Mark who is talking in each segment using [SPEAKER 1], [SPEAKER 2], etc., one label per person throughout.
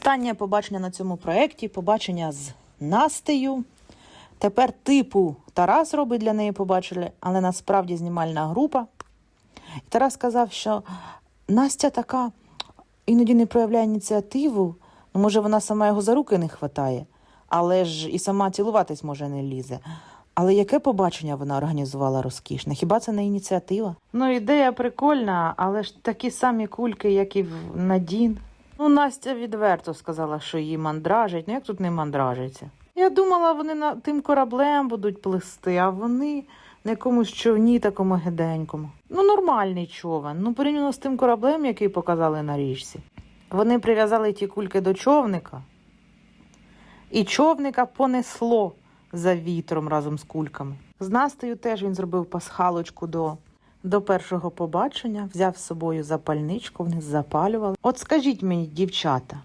[SPEAKER 1] останнє побачення на цьому проєкті, побачення з Настею. Тепер типу Тарас робить для неї побачення, але насправді знімальна група. І Тарас сказав, що Настя така іноді не проявляє ініціативу. Ну, може, вона сама його за руки не хватає, але ж і сама цілуватись може не лізе. Але яке побачення вона організувала розкішне? Хіба це не ініціатива? Ну, ідея прикольна, але ж такі самі кульки, як і в Надін. Ну, Настя відверто сказала, що її мандражить. Ну як тут не мандражиться? Я думала, вони на тим кораблем будуть плисти, а вони на якомусь човні такому гиденькому. Ну, нормальний човен. Ну, порівняно з тим кораблем, який показали на річці. Вони прив'язали ті кульки до човника, і човника понесло за вітром разом з кульками. З Настею теж він зробив пасхалочку до, до першого побачення, взяв з собою запальничку, вони запалювали. От скажіть мені, дівчата,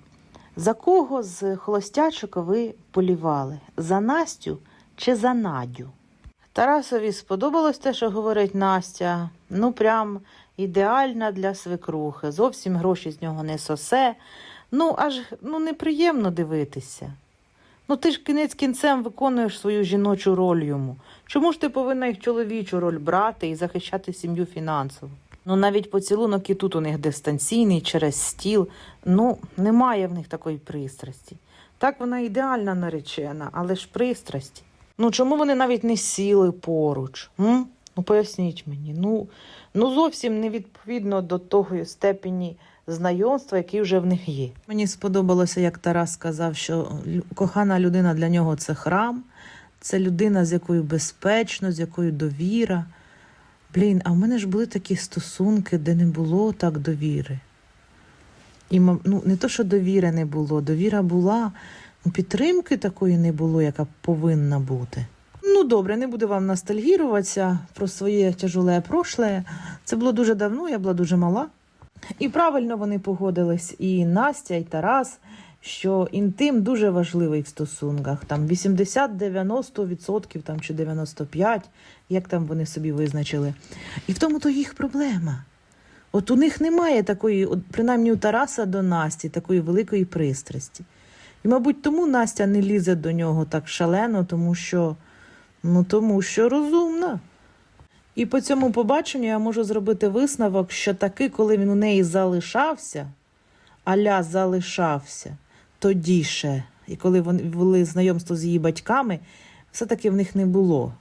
[SPEAKER 1] за кого з холостячок ви полівали? За Настю чи за Надю? Тарасові сподобалось те, що говорить Настя. Ну, прям ідеальна для свекрухи. Зовсім гроші з нього не сосе. Ну, аж ну, неприємно дивитися. Ну, ти ж кінець кінцем виконуєш свою жіночу роль йому. Чому ж ти повинна їх чоловічу роль брати і захищати сім'ю фінансово? Ну, навіть поцілунок і тут у них дистанційний через стіл. Ну, немає в них такої пристрасті. Так вона ідеальна наречена, але ж пристрасті. Ну чому вони навіть не сіли поруч? М? Ну поясніть мені. Ну, ну зовсім не відповідно до того степені знайомства, який вже в них є. Мені сподобалося, як Тарас сказав, що кохана людина для нього це храм, це людина, з якою безпечно, з якою довіра. Блін, а в мене ж були такі стосунки, де не було так довіри. І ну, не то, що довіри не було, довіра була, ну, підтримки такої не було, яка повинна бути. Ну, добре, не буду вам ностальгіруватися про своє тяжеле прошле. Це було дуже давно, я була дуже мала. І правильно вони погодились, і Настя, і Тарас, що інтим дуже важливий в стосунках. Там 80-90% там, чи 95%, як там вони собі визначили. І в тому то їх проблема. От у них немає такої, от, принаймні у Тараса до Насті, такої великої пристрасті. І, мабуть, тому Настя не лізе до нього так шалено, тому що, ну, тому що розумна. І по цьому побаченню я можу зробити висновок, що таки, коли він у неї залишався, аля залишався, тоді ще, і коли вони вели знайомство з її батьками, все-таки в них не було.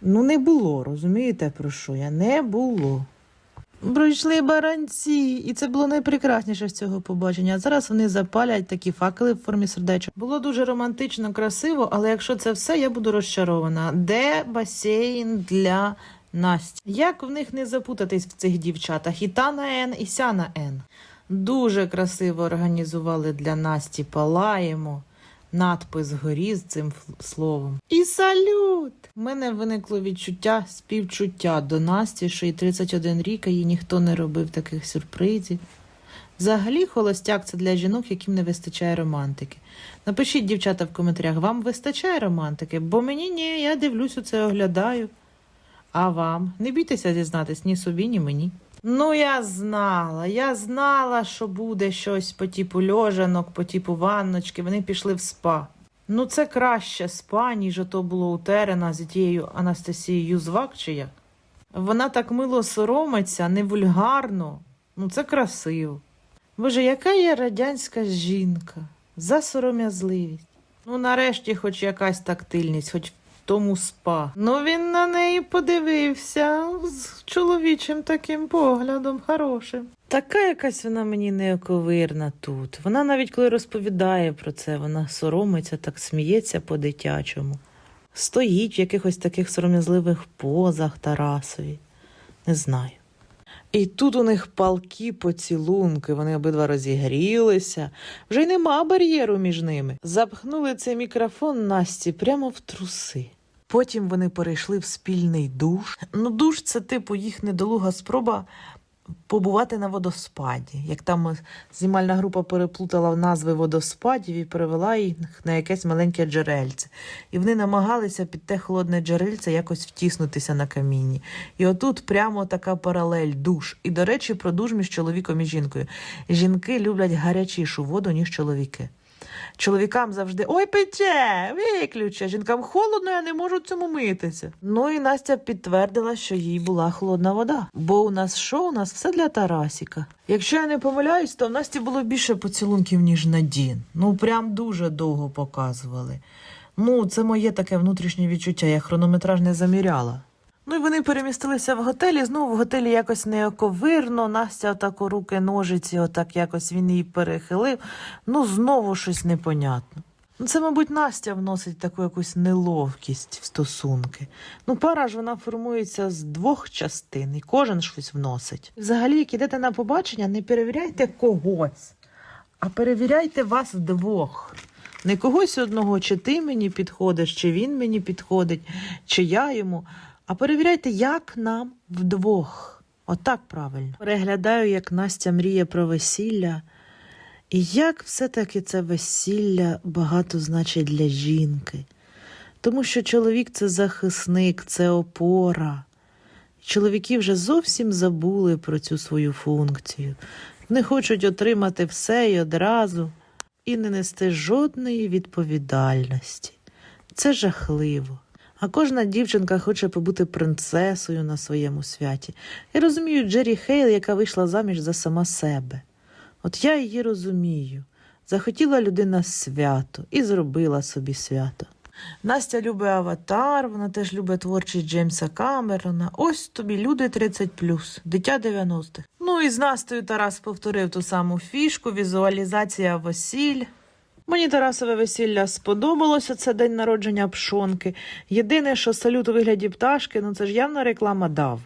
[SPEAKER 1] Ну, не було, розумієте, про що я? Не було. Пройшли баранці, і це було найпрекрасніше з цього побачення. Зараз вони запалять такі факели в формі сердечок. Було дуже романтично, красиво, але якщо це все, я буду розчарована. Де басейн для Насті? Як в них не запутатись в цих дівчатах? І та на Н, і ся на Н. Дуже красиво організували для Насті Палаємо. Надпис горі з цим словом. І салют! У мене виникло відчуття співчуття до Насті, що їй 31 рік, а їй ніхто не робив таких сюрпризів. Взагалі, холостяк це для жінок, яким не вистачає романтики. Напишіть, дівчата, в коментарях, вам вистачає романтики? Бо мені ні, я дивлюсь, у це оглядаю. А вам? Не бійтеся зізнатись ні собі, ні мені. Ну, я знала, я знала, що буде щось по типу льожанок, по типу ванночки. Вони пішли в спа. Ну, це краще спа, ніж ото було у Терена з тією Анастасією Юзвак, чи як. Вона так мило соромиться, не вульгарно. Ну, це красиво. Боже, яка є радянська жінка? За сором'язливість. Ну, нарешті, хоч якась тактильність, хоч тому спа. Ну, він на неї подивився з чоловічим таким поглядом хорошим. Така якась вона мені неоковирна тут. Вона навіть коли розповідає про це, вона соромиться, так сміється по-дитячому. Стоїть в якихось таких сором'язливих позах Тарасові. Не знаю. І тут у них палкі поцілунки, вони обидва розігрілися. Вже й нема бар'єру між ними. Запхнули цей мікрофон Насті прямо в труси. Потім вони перейшли в спільний душ. Ну, душ це типу їх недолуга спроба побувати на водоспаді. Як там знімальна група переплутала назви водоспадів і перевела їх на якесь маленьке джерельце. І вони намагалися під те холодне джерельце якось втіснутися на камінні. І отут прямо така паралель душ. І, до речі, про душ між чоловіком і жінкою. Жінки люблять гарячішу воду, ніж чоловіки. Чоловікам завжди ой, пече, виключи. Жінкам холодно, я не можу цьому митися. Ну і Настя підтвердила, що їй була холодна вода. Бо у нас що? У нас все для Тарасіка. Якщо я не помиляюсь, то в Насті було більше поцілунків, ніж на Дін. Ну прям дуже довго показували. Ну, це моє таке внутрішнє відчуття, я хронометраж не заміряла. Ну і вони перемістилися в готелі. Знову в готелі якось неоковирно. Настя отак у руки ножиці, отак якось він її перехилив. Ну, знову щось непонятно. Ну, це, мабуть, Настя вносить таку якусь неловкість в стосунки. Ну, пара ж вона формується з двох частин, і кожен щось вносить. Взагалі, як ідете на побачення, не перевіряйте когось, а перевіряйте вас двох. Не когось одного, чи ти мені підходиш, чи він мені підходить, чи я йому. А перевіряйте, як нам вдвох. Отак правильно. Переглядаю, як Настя мріє про весілля. І як все-таки це весілля багато значить для жінки. Тому що чоловік це захисник, це опора. Чоловіки вже зовсім забули про цю свою функцію. Не хочуть отримати все і одразу і не нести жодної відповідальності. Це жахливо. А кожна дівчинка хоче побути принцесою на своєму святі. Я розумію Джері Хейл, яка вийшла заміж за сама себе. От я її розумію. Захотіла людина свято і зробила собі свято. Настя любить аватар, вона теж любить творчість Джеймса Камерона. Ось тобі люди 30 дитя 90-х. Ну і з Настею Тарас повторив ту саму фішку, візуалізація весіль. Мені Тарасове весілля сподобалося, це день народження пшонки. Єдине, що салют у вигляді пташки, ну це ж явна реклама дав.